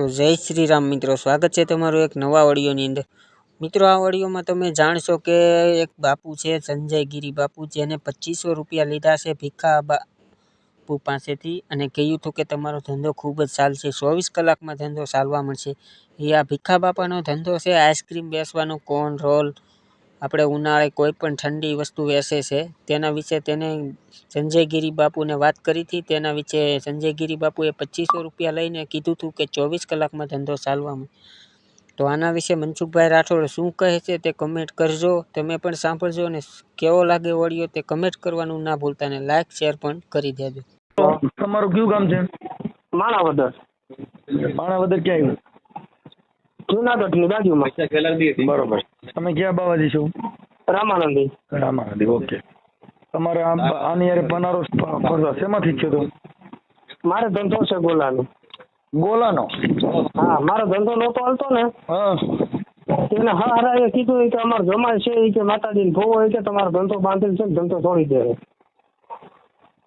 તો જય શ્રી રામ મિત્રો, સ્વાગત છે તમારું એક નવા ઓડિયોની અંદર. મિત્રો, આ ઓડિયોમાં તમે જાણશો કે એક બાપુ છે, સંજય ગીરી બાપુ, જેને પચીસો રૂપિયા લીધા છે ભીખા બાપુ પાસેથી અને કહ્યું હતું કે તમારો ધંધો ખૂબ જ ચાલશે ચોવીસ કલાકમાં ધંધો ચાલવા મળશે. એ આ ભીખા બાપાનો ધંધો છે, આઈસ્ક્રીમ બેસવાનો કોન રોલ આપણે ઉનાળે કોઈ પણ ઠંડી વસ્તુ વેચે છે તેના વિશે તેને સંજયગીરી બાપુને વાત કરી હતી તેના વિશે સંજયગીરી બાપુએ પચીસો રૂપિયા લઈને કીધું હતું કે ચોવીસ કલાકમાં ધંધો ચાલવામાં. તો આના વિશે મનસુખભાઈ રાઠોડ શું કહે છે તે કમેન્ટ કરજો તમે પણ સાંભળજો અને કેવો લાગે ઓડિયો તે કમેન્ટ કરવાનું ના ભૂલતા અને લાઈક શેર પણ કરી દેજો. તમારું કયું ગામ છે? માણાવદર. માણાવદર ક્યાં જુનાગઢની બાજુમાં બરોબર. તમે ક્યાં બાવાજી છો? રામાનંદી. રામાનંદી ઓકે. તમારે આની યારે બનારસ ફરતા શેમાંથી છો તો મારે ધંધો છે ગોલાનો. ગોલાનો? હા મારો ધંધો નહોતો હાલતો ને. હા. એને હારાએ કીધું કે અમારો જમાય છે કે માતાજીને ભોવો હોય કે તમારો ધંધો બાંધેલ છે ને ધંધો છોડી દે.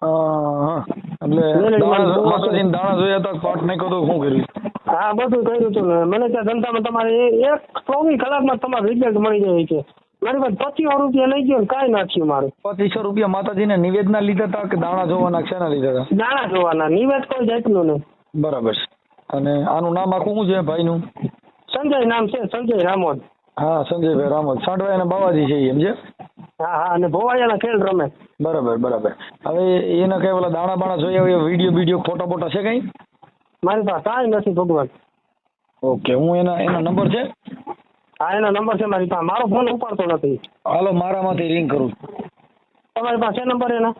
હા એટલે દાણા જોયા હતા પાટ નહીં તો શું કર્યું? હા બધું કર્યું હતું ને. મને ત્યાં ધંધામાં તમારે એક ચોવીસ કલાકમાં તમારે રિઝલ્ટ મળી જાય છે. મારી પાસે પચીસો રૂપિયા લઈ ગયો કાંઈ ના થયું મારું. પચીસો રૂપિયા માતાજીને નિવેદના લીધા હતા કે દાણા જોવાના શેના લીધા હતા? દાણા જોવાના. નિવેદ કોઈ જાતનું નહીં. બરાબર. છે અને આનું નામ આખું શું છે ભાઈનું? સંજય નામ છે સંજય રામોદ. હા સંજયભાઈ રામોદ. સાંઠવાઈ અને બાવાજી છે એમ છે? હા હા અને ભોવાયાના ખેલ રમે. બરાબર બરાબર. હવે એના કઈ ઓલા દાણા બાણા જોયા હોય વીડિયો વીડિયો ફોટા ફોટા છે કઈ? મારી પાસે કાંઈ નથી ભગવાન. ઓકે હું એના એના નંબર છે? હા એનો નંબર છે મારી પાસે. મારો ફોન ઉપાડતો નથી. હાલો મારામાંથી રિંગ કરું. તમારી પાસે છે નંબર એના?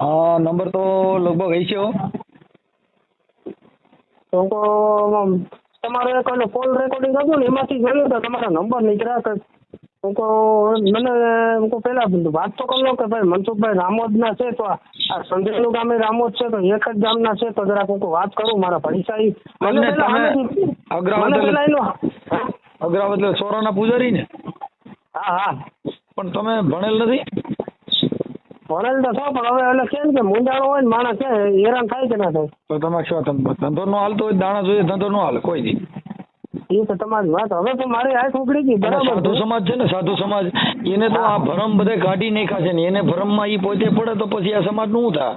હા નંબર તો લગભગ હશે હો. તો તમારો એક કોલ રેકોર્ડિંગ હતું ને એમાંથી જોયું તો તમારા નંબર નીકળ્યા કે મને હું પહેલા વાત તો કરી લો કે ભાઈ મનસુખભાઈ રામોદના છે તો આ નું ગામે રામોદ છે તો એક જ ગામના છે તો જરાક હું વાત કરું મારા પૈસા મને તમે અગ્રાવત એટલે- સોરાના પૂજારી ને? હા હા. પણ તમે ભણેલ નથી? ભણેલ તો છો પણ હવે એટલે કેમ કે મૂંઝાણો હોય ને માણસ છે હેરાન થાય કે ના થાય? તો તમારે શું તમે ધંધો નો હાલતો હોય દાણા જોઈએ ધંધો નો હાલે કોઈ નહીં. એ તો તમારી વાત. હવે તો મારી આંખ ઉઘડી ગઈ બરાબર સાધુ સમાજ છે ને સાધુ સમાજ એને તો આ ભરમ બધે કાઢી નાખ્યા છે ને એને ભરમમાં ઈ પોતે પડે તો પછી આ સમાજનું થાય?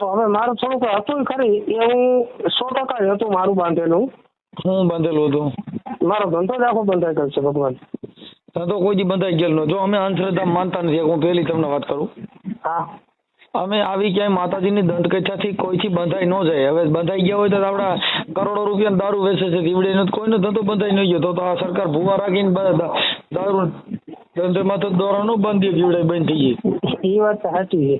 તો હવે મારું થોડુંક હતું ખરી એ હું સો ટકા જ હતું મારું બાંધેલું. હું બાંધેલું હતું? મારો ધંધો જ આખો બંધાઈ ગયો છે ભગવાન. ધંધો કોઈ દી બંધાઈ ગયેલો જો અમે અંધશ્રદ્ધા માનતા નથી હું પહેલી તમને વાત કરું? હા. અમે આવી ક્યાંય માતાજીની દંડકથાથી કોઈથી બંધાઈ ન જાય. હવે બંધાઈ ગયા હોય તો આપડા કરોડો રૂપિયા દારૂ વેચે છે. દીવડીનો કોઈનો ધંધો બંધાઈ નહીં ગયો. તો તો આ સરકાર ભૂવા રાખીને દારૂ ધંધામાં તો દોરા નો બાંધી દીવડે બંધ થઈ ગઈ એ વાત સાચી છે.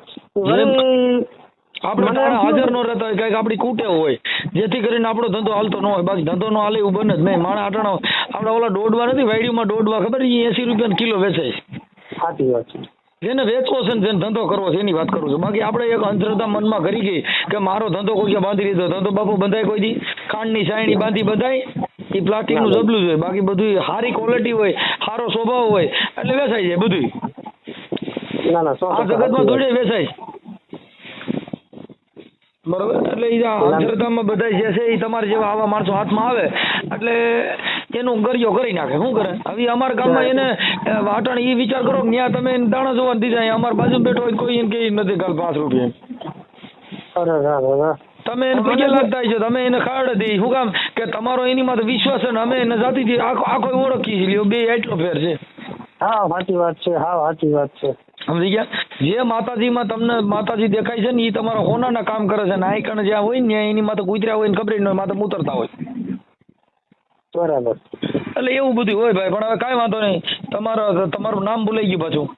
આપણે હાજર ન રહેતા હોય કંઈક આપણી કૂટે હોય જેથી કરીને આપણો ધંધો હાલતો ન હોય. બાકી ધંધો નો હાલે એવું બને જ નહીં. માણા આટાણા આપણે ઓલા દોડવા નથી વાયડીમાં દોડવા ખબર એસી રૂપિયા કિલો વેચે સાચી વાત છે. જેને વેચવો છે ને જેને ધંધો કરવો છે એની વાત કરું છું. બાકી આપણે એક અંધશ્રદ્ધા મનમાં કરી ગઈ કે મારો ધંધો કોઈ બાંધી લીધો. ધંધો બાપુ બંધાય કોઈ દી? ખાંડની સાયણી બાંધી બંધાય? એ પ્લાસ્ટિકનું જબલું જ હોય બાકી બધું સારી ક્વોલિટી હોય સારો સ્વભાવ હોય એટલે વેચાઈ જાય બધું ના ના આ જગતમાં થોડી વેચાય. બરોબર? એટલે ઈ અંધશ્રદ્ધામાં બધા જે છે એ તમારે જેવા આવા માણસો હાથમાં આવે. એટલે એનું ગરિયો કરી નાખે. શું કરે? હવે અમારા ગામમાં એને વાટણ એ વિચાર કરો કે ત્યાં તમે દાણા જોવા દીધા અમારા બાજુ બેઠો હોય કોઈ એને કે નથી કાલ પાંચ રૂપિયા. તમે એને પગે લાગતા છો તમે એને ખાડ દે. શું કામ? કે તમારો એની માથે વિશ્વાસ છે ને અમે એને જાતિથી આખો આખો ઓળખી લ્યો બે એટલો ફેર છે. હા સાચી વાત છે હા સાચી વાત છે. સમજી ગયા? જે માતાજીમાં તમને માતાજી દેખાય છે ને એ તમારા હોનાના કામ કરે છે ને આઈકણ જ્યાં હોય ને એની માથે કૂતર્યા હોય ને ખબર ન હોય માથે ઉતરતા હોય. બરાબર. એટલે એવું બધું હોય ભાઈ પણ હવે કાંઈ વાંધો નહીં. તમારો તમારું નામ ભૂલાઈ ગયું પાછું.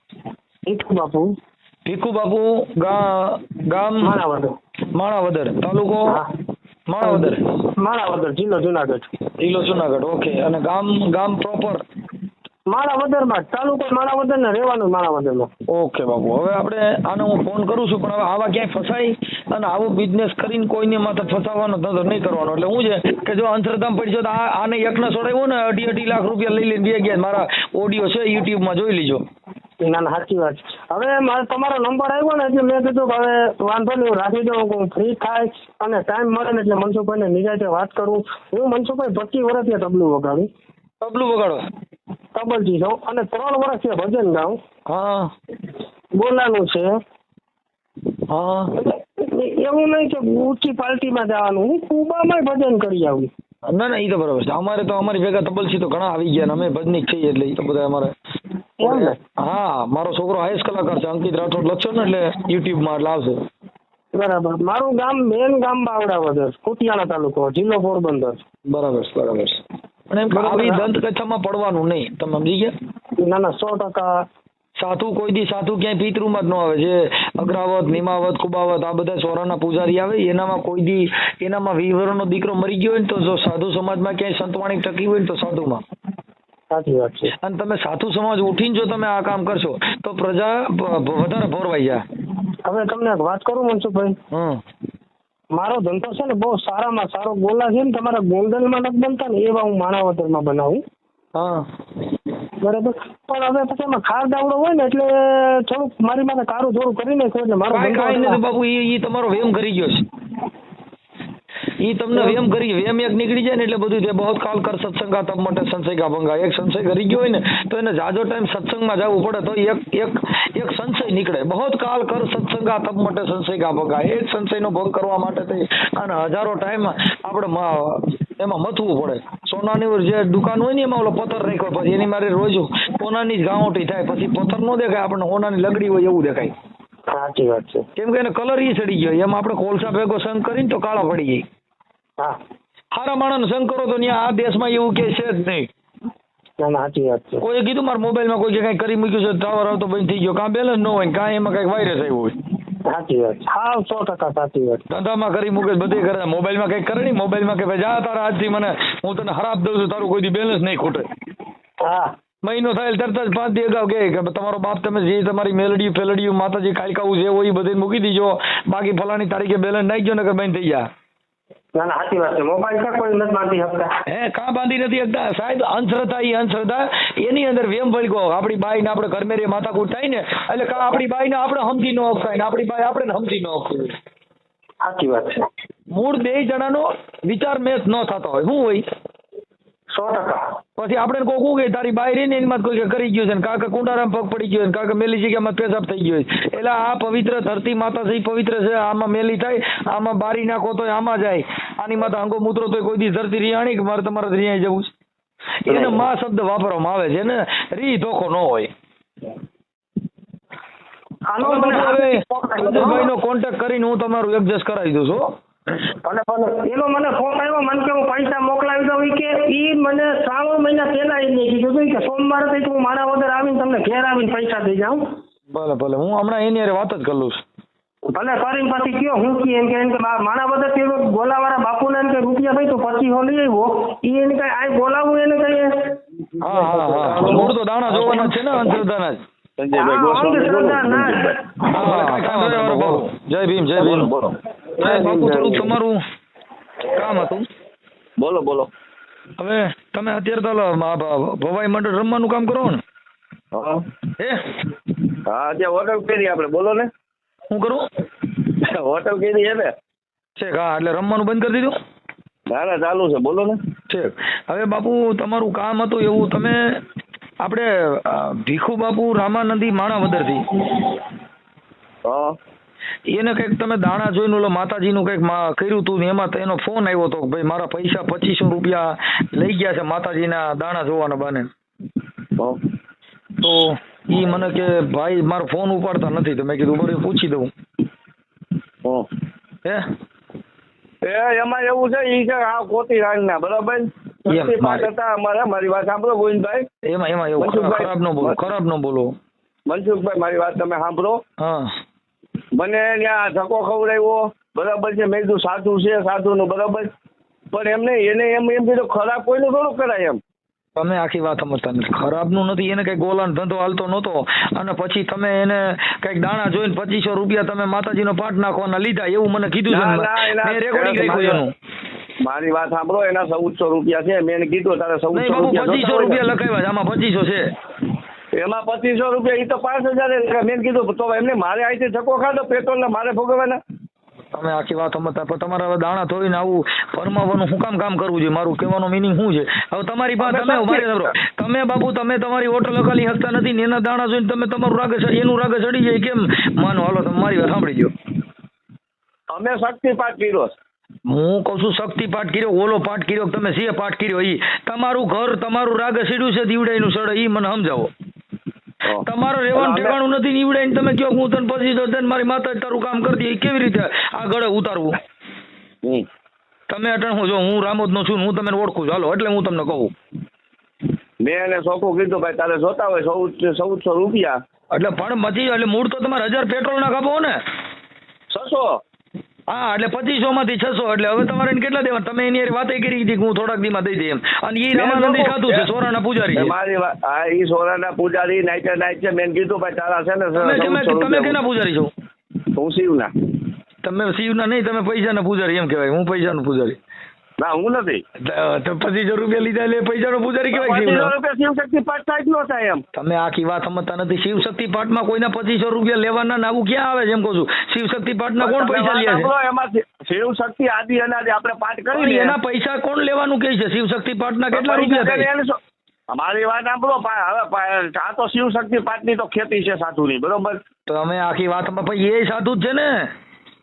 ભીખુ બાપુ. ભીખુ બાપુ ગામ માણાવદર. માણાવદર તાલુકો માણાવદર. માણાવદર જિલ્લો જુનાગઢ. જિલ્લો જુનાગઢ ઓકે. અને ગામ ગામ પ્રોપર માણાવદરમાં તાલુકો માણાવદર ને રહેવાનું માણાવદરમાં ઓકે બાપુ હવે આપણે આને હું ફોન કરું છું પણ હવે આવા ક્યાંય ફસાઈ અને આવો બિઝનેસ કરીને કોઈને માથે ફસાવાનો ધંધો નહીં કરવાનો. એટલે હું છે કે જો અંતરધામ પડી છે તો આ આને એકને છોડાવ્યો ને અઢી અઢી લાખ રૂપિયા લઈ લઈને બે ગયા મારા ઓડિયો છે યુટ્યુબમાં જોઈ લીજો. ના ના સાચી વાત હવે મારે તમારો નંબર આવ્યો ને એટલે મેં કીધું કે હવે વાંધો નહીં રાખી દઉં હું ફ્રી થાય અને ટાઈમ મળે ને એટલે મનસુખભાઈને નિરાતે વાત કરું. હું મનસુખભાઈ પચીસ વર્ષથી તબલું વગાડું. તબલું વગાડો. તબલજી છું અને ત્રણ વર્ષથી ભજન ગાઉં. હા. બોલાનું છે. હા. એવું નહીં કે ઊંચી પાર્ટીમાં જવાનું. હું કુબામાં ભજન કરી આવું. ના ના એ તો બરોબર છે. અમારે તો અમારી ભેગા તબલસી તો ઘણા આવી ગયા અમે ભજનિક છીએ એટલે એ તો બધા અમારે હા મારો છોકરો હાઈસ કલાકાર છે અંકિત રાઠોડ લખશો ને એટલે યુટ્યુબમાં એટલે આવશે. બરાબર. મારું ગામ મેન ગામ બાવડાવદર કુટિયાણા તાલુકો જિલ્લો પોરબંદર. બરાબર બરાબર અને આવી દંતકથામાં પડવાનું નહીં. તમે સમજી ગયા? ના ના સો ટકા સાધુ કોઈ દી સાધુ ક્યાંય પિતૃમાં જ ન આવે. જે અગ્રાવત નિમાવત કુબાવત આ બધા સોરાના પૂજારી આવે એનામાં કોઈ દી એનામાં વિવરણનો દીકરો મરી ગયો હોય ને તો જો સાધુ સમાજમાં ક્યાંય સંતવાણી ટકી હોય ને તો સાધુમાં. સાચી વાત છે. અને તમે સાધુ સમાજ ઉઠીને જો તમે આ કામ કરશો તો પ્રજા વધારે ભોરવાઈ જાય. હવે તમને વાત કરું મનસુખભાઈ? હમ. મારો ધંધો છે ને બહુ સારામાં સારો ગોલા છે ને તમારા ગોંડલમાં નથી બનતા ને એવા હું માણાવદરમાં બનાવું. હા. બરાબર. પણ હવે પછી એમાં ખાર દાવડો હોય ને એટલે થોડુંક મારી માને કારું થોડું કરી નાખ્યું એટલે મારો કાંઈ કાંઈ નથી બાપુ એ તમારો વેમ કરી ગયો છે. એ તમને વેમ કરી વેમ એક નીકળી જાય ને એટલે બધું જે બહુ કાલ કર સત્સંગા તબ માટે સંશય કા ભંગા. એક સંશય કરી ગયો હોય ને તો એને જાજો ટાઈમ સત્સંગમાં જવું પડે તો એક એક એક સંશય નીકળે. બહુ કાલ કર સત્સંગા તબ માટે સંશય કા ભંગા. એક સંશયનો ભંગ કરવા માટે થઈ. અને હજારો ટાઈમ આપણે એમાં મથવું પડે. સોનાની જે દુકાન હોય ને એમાં ઓલો પથ્થર રાખ્યો પછી એની મારે રોજ સોનાની જ ગાંવટી થાય. પછી પથ્થર નો દેખાય આપણને સોનાની લગડી હોય એવું દેખાય. સાચી વાત છે. કેમ કે એને કલર ઈ ચડી ગયો. એમાં આપણે કોલસા ભેગો સંગ કરીને તો કાળો પડી જાય. હા. હારા માણસ સંગ કરો તો ત્યાં આ દેશમાં એવું કે છે જ નહીં. ના ના સાચી વાત છે. કોઈએ કીધું મારા મોબાઈલમાં કોઈ કઈ કરી મૂક્યું છે ટાવર આવતો બંધ થઈ ગયો. કાં બેલેન્સ ન હોય કાં એમાં કંઈક વાયરસ આવ્યું હોય. સાચી વાત. હા સો ટકા સાચી વાત. ધંધામાં કરી મૂકે બધી કરે. મોબાઈલમાં કઈ કરે નહીં મોબાઈલમાં કે ભાઈ જા તારા આજથી મને હું તને ખરાબ દઉં છું તારું કોઈ બેલેન્સ નહીં ખૂટે. હા. મહિનો થાય તરત જ પાંચ દી અગાઉ કે તમારો બાપ તમે જે તમારી મેલડીયું ફેલડીયું માતાજી કાલકાવું જે હોય એ બધે મૂકી દીજો. બાકી ફલાની તારીખે બેલેન્સ નાખજો ગયો ને કે બંધ થઈ જાય ના ના સાચી વાત છે. મોબાઈલ ક્યાં કોઈ નથી બાંધી શકતા. હે કાં બાંધી નથી શકતા? સાહેબ અંધશ્રદ્ધા એ અંધશ્રદ્ધા. એની અંદર વેમ ભડકો આપણી બાઈને આપણે ઘરમેરી માથાકૂટ થાય ને એટલે કાં આપણી બાઈને આપણે સમજી ન અપાય ને આપણી બાઈ આપણે સમજી ન અપાય સાચી વાત છે. મૂળ બે જણાનો વિચાર મેચ ન થતો હોય. શું હોય? સો ટકા. પછી આપણે કોઈ કહું કે તારી બાઈ રહી ને એમાં કોઈ કરી ગયું છે ને કાકા કુંડારામ પગ પડી ગયો કાં મેલી જગ્યામાં પેશાબ થઈ ગયો છે. એટલે આ પવિત્ર ધરતી માતા છે પવિત્ર છે આમાં મેલી થાય આમાં બારી નાખો તો આમાં જાય. આની માતા અંગો મૂત્રો તો કોઈ દી ધરતી રિયાણી કે મારે તમારે રિયાઈ જવું છે? એને માં શબ્દ વાપરવામાં આવે છે ને રી ધોખો ન હોય. નો કોન્ટેક્ટ કરીને હું તમારું એડજસ્ટ કરાવી દઉં છું એનો મને ફોન આવ્યો મને કે હું પૈસા મોકલાવી દઉં ઈ કે ઈ મને શ્રાવણ મહિના પહેલા મેં કીધું હતું કે સોમવારે તો હું મારા વગર આવીને તમને ઘેર આવીને પૈસા દઈ જાઉં. ભલે ભલે. હું હમણાં એની હારે વાત જ કરી છું. ભલે કરીને પછી કયો હું કી એમ કે એમ કે મારા વગર તે ગોલાવાળા બાપુને એમ કે રૂપિયા ભાઈ તો પછી હો લઈ આવ્યો ઈ એને કઈ આ બોલાવું એને કઈ હા હા હા. મૂળ તો દાણા જોવાના છે ને અંધશ્રદ્ધાના જ. સંજયભાઈ. જય ભીમ જય ભીમ. બોલો તમારું કામ હતું. બોલો બોલો. હવે તમે અત્યારે તો ભવાઈ મંડળ રમવાનું કામ કરો ને. હા. હે? હા જે હોટલ કરી આપણે બોલો ને. હું કરું? હોટલ કરી છે ને. હા એટલે રમવાનું બંધ કરી દીધું? ના ના ચાલુ છે બોલો ને. છે હવે બાપુ તમારું કામ હતું એવું તમે આપણે ભીખુ બાપુ રામાનંદી માણાવદરથી. હા. એને કંઈક તમે દાણા જોઈને ઓલો માતાજીનું કંઈક કર્યું હતું ને એમાં તો એનો ફોન આવ્યો હતો ભાઈ મારા પૈસા પચીસો રૂપિયા લઈ ગયા છે માતાજીના દાણા જોવાના બાને. તો ઈ મને કે ભાઈ મારો ફોન ઉપાડતા નથી તો મેં કીધું બરાબર પૂછી દઉં. હે? એ એમાં એવું છે ઈ છે આ કોતી રાણના બરાબર? મારે. મારી વાત સાંભળો ગોવિંદભાઈ. એમાં એમાં એવું ખરાબ નો ખરાબ ન બોલો ખરાબ ન બોલો. મનસુખભાઈ મારી વાત તમે સાંભળો. હા. મને ત્યાં ધક્કો ખવડાવ્યો. બરાબર છે. મેં કીધું સાચું છે સાધુનું. બરાબર. પણ એમને એને એમ એમ કીધું ખરાબ કોઈનું થોડું કરાય એમ. તમે આખી વાત સમજતા નથી. ખરાબનું નથી એને કઈ ગોલાન ધંધો હાલતો નહોતો. અને પછી તમે એને કંઈક દાણા જોઈને પચીસો રૂપિયા તમે માતાજીનો પાઠ નાખવાના લીધા એવું મને કીધું છે ના, ને. ના, મેં રેકોર્ડિંગ રાખ્યું એનું. મારી વાત સાંભળો એના ચૌદસો રૂપિયા છે. મેં એને કીધું તારે નહીં ચૌદસો રૂપિયા પચીસો ને? રૂપિયા લખાવ્યા આમાં પચીસો છે. એમાં પચીસો રૂપિયા એ તો પાંચ હજાર મેં કીધું તો એમને મારે અહીંથી ધક્કો ખાધો પેટ્રોલ ને મારે ભોગવવાના. તમે આખી વાત સમજતા પણ તમારે હવે દાણા થોડીને આવું ફરમાવવાનું શું કામ કામ કરવું જોઈએ? મારું કહેવાનો મિનિંગ શું છે? હવે તમારી પાસે તમે મારી. તમે બાપુ તમે તમારી હોટલ અકાલી શકતા નથી ને એના દાણા જોઈને તમે તમારું રાગે એનું રાગે ચડી જાય કેમ? માનો હાલો તમે મારી વાત સાંભળી ગયો અમે શક્તિપાત કર્યો હું કહું છું શક્તિ પાઠ કર્યો ઓલો પાઠ કર્યો તમે સિંહ પાઠ કર્યો એ તમારું ઘર તમારું રાગે સીડ્યું છે દીવડાઈનું સડે એ મને સમજાવો. તમારે રહેવાનું ઠેકાણું નથી નીવડાઈને તમે કયો હું તને પછી તો તને મારી માતા તારું કામ કરતી એ કેવી રીતે આ ગળે ઉતારવું? તમે અટણ હું જો હું રામોદનો છું ને હું તમને ઓળખું છું. હાલો એટલે હું તમને કહું. મેં એને ચોખ્ખું કીધું ભાઈ તારે જોતા હોય ચૌદ ચૌદસો રૂપિયા. એટલે પણ મચી એટલે મૂળ તો તમારે હજાર પેટ્રોલના કાપો ને. છસો? હા એટલે પચીસો માંથી છસો એટલે હવે તમારે કેટલા દેવા તમે એની વાત કરી હતી કે હું થોડાક દીમાં દઈ દઈ એમ. અને એ રામાનંદી સાધુ છે સોરાના પૂજારી એ છે મારી હા ઈ સોનાના પૂજારી નાઈટ નાઈટ છે મેં કીધું ભાઈ તારા છે ને તમે તમે કેના પૂજારી છો? હું શિવના. તમે શિવના નહીં તમે પૈસાના પૂજારી એમ કહેવાય. હું પૈસાનો પૂજારી. ના હું નથી. તો- પચીસ રૂપિયા લીધા એટલે પૈસાનો પૂજારી કેવાય પચીસો રૂપિયા શિવ શક્તિ પાઠ થાય જ ન થાય એમ. તમે આખી વાત સમજતા નથી. શિવ શક્તિ પાઠમાં કોઈના પચીસો રૂપિયા લેવાના ને આવું ક્યાં આવે છે એમ કહું છું? શિવ શક્તિ પાઠના કોણ પૈસા લે છે? એમાં શિવ શક્તિ આદિ અનાદિ આપણે પાઠ કરી એના પૈસા કોણ લેવાનું કે છે? શિવ શક્તિ પાઠના કેટલા રૂપિયા થાય? અમારી વાત સાંભળો હવે આ તો શિવ શક્તિ પાઠની તો ખેતી છે સાધુની બરોબર? તો અમે આખી વાતમાં એ સાધુ જ છે ને.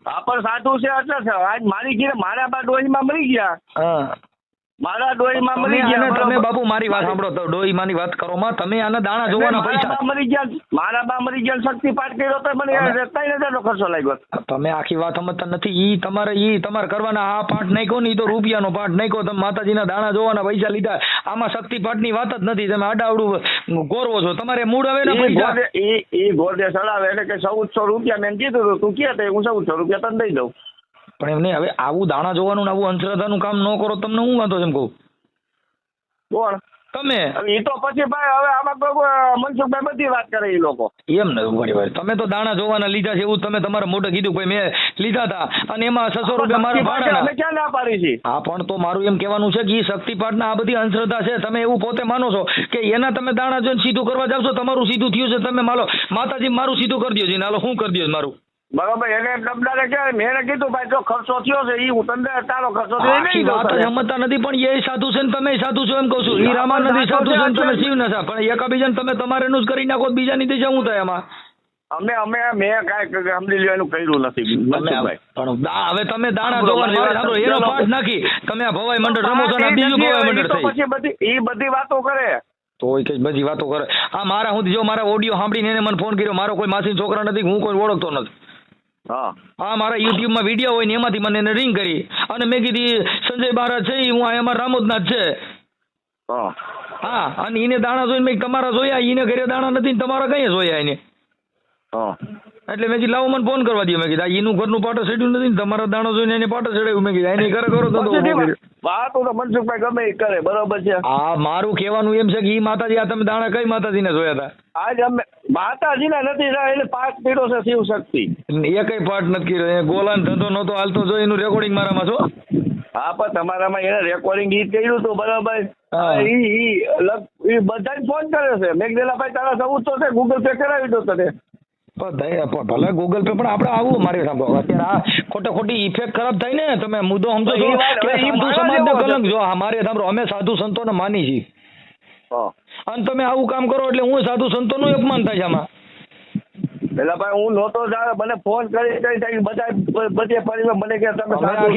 આ પણ સાચું છે એટલે આજ મારી ઘીરે મારા બા ડોહીમાં મરી ગયા. હા. મારા ડોહીમાં મરી ગયા તમે? બાપુ મારી વાત સાંભળો તો ડોઈ વાત કરો માં. તમે આના દાણા જોવાના પૈસા. મરી ગયા મારા બા મરી ગયા શક્તિ પાઠ કર્યો તો મને અમે- ત્રણ હજારનો ખર્ચો લાગ્યો. તમે આખી વાત સમજતા નથી. ઈ તમારે ઈ તમારે કરવાના આ પાઠ નાખ્યો ને ઈ તો રૂપિયાનો પાઠ નાખ્યો. તમે માતાજીના દાણા જોવાના પૈસા લીધા. આમાં શક્તિ પાઠની વાત જ નથી. તમે આડાવડું ગોરવો છો. તમારે મૂળ આવે ને ઈ પૈસા. એ ઈ ગોરદે સડાવે એટલે કે 1400 રૂપિયા મેં કીધું તું કે તે હું 1400 રૂપિયા તને દઈ દઉં. પણ એમ નહીં હવે આવું દાણા જોવાનું ને આવું અંધશ્રદ્ધાનું કામ ન કરો તમને હું વાંધો છે એમ કહું? બોલ. તમે? હવે ઈ તો પછી ભાઈ હવે આમાં તો મનસુખભાઈ બધી વાત કરે એ લોકો. એમ ને ભાઈ ભાઈ તમે તો દાણા જોવાના લીધા છે એવું તમે તમારા મોઢે કીધું ભાઈ મેં લીધા હતા. અને એમાં છસો રૂપિયા મારા ભાડા અમે ક્યાં ના પાડી છીએ? હા પણ તો મારું એમ કહેવાનું છે કે શક્તિપાઠ શક્તિપાઠના આ બધી અંધશ્રદ્ધા છે તમે એવું પોતે માનો છો કે એના તમે દાણા જોઈને સીધું કરવા જાવ છો તમારું સીધું થયું છે તમે માલો માતાજી મારું સીધું કરી દો છે હાલો શું કરી દો મારું. બરોબર એને ડબડાને કે મેં કીધું ભાઈ જો ખર્ચો થયો છે ઈ હું તને તારો ખર્ચો થયો એ નહીં વાત સમજતા નથી પણ એ સાધુ છે ને તમે સાધુ છો એમ કહું છું. ઈ નથી સાધુ છે તમે શિવ નથી પણ એકાબીજાને તમે તમારેનું જ કરી નાખો બીજાની દિશા શું થાય એમાં અમે અમે મેં કાંઈ સમજી લેવાનું કર્યું નથી પણ હવે તમે દાણા સાંભળો, એનો પાઠ નાખી. તમે આ ભવાઈ મંડળ રમો છો ને બીજું ભવાઈ મંડળ થઈ. પછી બધી એ બધી વાતો કરે. તો એ કઈ બધી વાતો કરે. આ મારા હું જો મારા ઓડિયો સાંભળીને એને મને ફોન કર્યો મારો કોઈ માસી છોકરા નથી હું કોઈ ઓળખતો નથી. હા. હા મારા યુટ્યુબમાં વીડિયો હોય ને એમાંથી મને એને રિંગ કરી. અને મેં કીધી સંજય બારા છે હું આ અમારા રામોદના છે. હા. અને એને દાણા જોઈને મેં તમારા જોયા એને ઘરે દાણા નથી ને તમારા કઈ જોયા એને? હા. એટલે મેં કીધું લાવો મને ફોન કરવા દો મેં કીધું એનું ઘરનું પાટો સેડ્યું નથી ને તમારા દાણો જોઈને એને પાટો સેડાયું મેં કીધું એને ઘરે કરો તો તો. વાતો તો મનસુખભાઈ ગમે એ કરે બરોબર છે. હા મારું કહેવાનું એમ છે કે એ માતાજી આ તમે દાણા કઈ માતાજીને જોયા હતા? આજ અમે માતાજીના નથી રહ્યા એટલે પાક પીડો છે શિવ શક્તિ. એ કઈ પાઠ નથી કર્યો ગોલાન ધંધો નહોતો હાલતો જો એનું રેકોર્ડિંગ મારામાં છો? હા પણ તમારામાં એને રેકોર્ડિંગ ઈ કર્યું હતું બરાબર. ઈ ઈ લગ- ફોન કરે છે. ભાઈ તારા ચૌદસો છે ગૂગલ પે કરાવી દો તને. ભલે ગૂગલ પે પણ આપણે આવું મારી સાંભળો. અત્યારે આ ખોટે ખોટી ઇફેક્ટ ખરાબ થાય ને તમે મુદ્દો સમજો છો કે સાધુ સમાજને. કલંક જો મારે સાંભળો અમે સાધુ સંતોને માની છીએ. અને તમે આવું કામ કરો એટલે હું સાધુ સંતોનું અપમાન થાય છે આમાં. એટલે ભાઈ હું નહોતો જાણે મને ફોન કરી કરી થઈ બધા બધે પરિવાર મને કે તમે સાધુ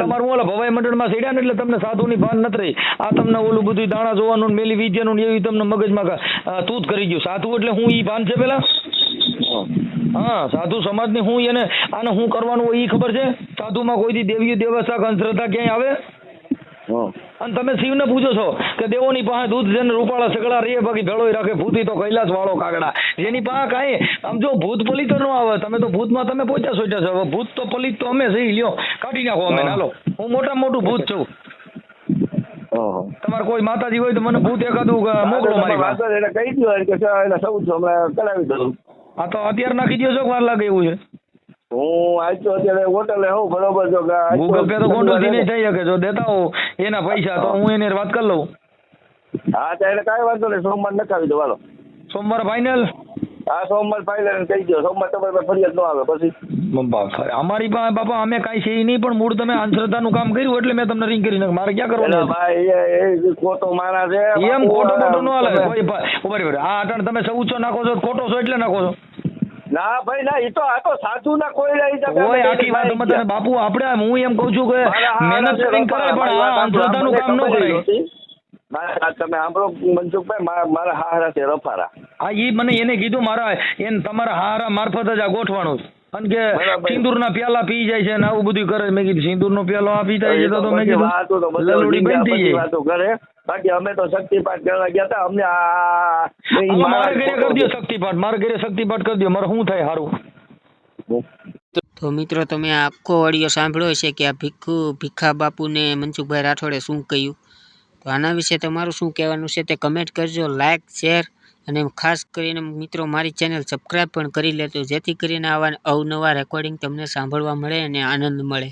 તમારું ઓલા ભવાઈ મંડળમાં સીડ્યા ને એટલે તમને સાધુની ભાન નથી રહી. આ તમને ઓલું બધું દાણા જોવાનું મેલી વિદ્યાનું ને એવી તમને મગજમાં અ, તૂત કરી ગયું. સાધુ એટલે હું ઈ ભાન છે પેલા? હા સાધુ સમાજની હું એને આને હું કરવાનું હોય એ ખબર છે? સાધુમાં કોઈ દી દેવીઓ દેવસ્થા અંધશ્રદ્ધા ક્યાંય આવે. અને તમે શિવને પૂછો છો કે દેવોની પાસે દૂધ છે ને રૂપાળા સગડા રે બાકી ભેળો રાખે ભૂતી તો કૈલાસ વાળો કાગડા. જેની પાસે કાંઈ આમ જો ભૂત પલિત નો આવે તમે તો ભૂતમાં તમે પહોંચ્યા સોચ્યા છો. હવે ભૂત તો પલિત તો અમે સહી લ્યો કાઢી નાખો અમે. હાલો હું મોટા મોટું ભૂત છું. તમારે કોઈ માતાજી હોય તો મને ભૂત એકાદું મોકલો મારી પાસે. કહી એને કે હમણાં કરાવી દઉં. આ તો અત્યારે નાખી દો છો વાર લાગે એવું છે? હું આજો અત્યારે હોટલે હોઉં બરોબર જો કે ગૂગલ પે તો ગોંડલથી થઈ શકે જો દેતા હો એના પૈસા તો હું એને વાત કરી લઉં. હા તો એને કાંઈ વાંધો નહીં સોમવાર નખાવી દો હાલો. સોમવાર ફાઇનલ હા સોમવાર ફાઇનલ કહી દો સોમવાર તમારી ફરિયાદ ન આવે પછી. અમારી પાસે બાપા અમે કાંઈ છે નહીં પણ મૂળ તમે અંધશ્રદ્ધાનું કામ કર્યું એટલે મેં તમને રિંગ કરી નાખ મારે ક્યાં કરવાનું ભાઈ ખોટો મારા છે. એમ ખોટો ખોટો ન હાલે. ભાઈ આ અટાણે તમે સૌચો નાખો છો ખોટો છો એટલે નાખો છો. ના ભાઈ ના એ તો આ તો સાચું ના કોઈ નહીં તમે ઓય આખી વાત અમે તને બાપુ આપણે હું એમ કહું છું કે મહેનત કરીને મારી પણ આ અંધશ્રદ્ધાનું કામ ન કરાય. તમે સાંભળો મનસુખભાઈ મારા હારા છે રફારા. હા ઈ મને એને કીધું મારા એને તમારા હારા મારફત જ આ ગોઠવાનું છે. અને કે. સિંદૂરના પ્યાલા પી જાય છે ને આવું બધું કરે મેં કીધું સિંદૂરનો પ્યાલો આ જાય છે. તો તો મેં કીધું લલુડી બંધ થઈ જાય વાતો કરે. બાકી અમે તો શક્તિપાઠ કરવા ગયા હતા. અમને આ મારે ઘરે કરી દો શક્તિપાઠ. મારે ઘરે શક્તિપાઠ કરી દો મારે શું થાય સારું તો મિત્રો તમે આખો ઓડિયો સાંભળ્યો છે કે આ ભીખુ ભીખા બાપુને મનસુખભાઈ રાઠોડે શું કહ્યું? તો આના વિશે તમારું શું કહેવાનું છે તે કમેન્ટ કરજો. લાઇક શેર અને ખાસ કરીને મિત્રો મારી ચેનલ સબસ્ક્રાઈબ પણ કરી લેજો, જેથી કરીને આવા અવનવા રેકોર્ડિંગ તમને સાંભળવા મળે અને આનંદ મળે.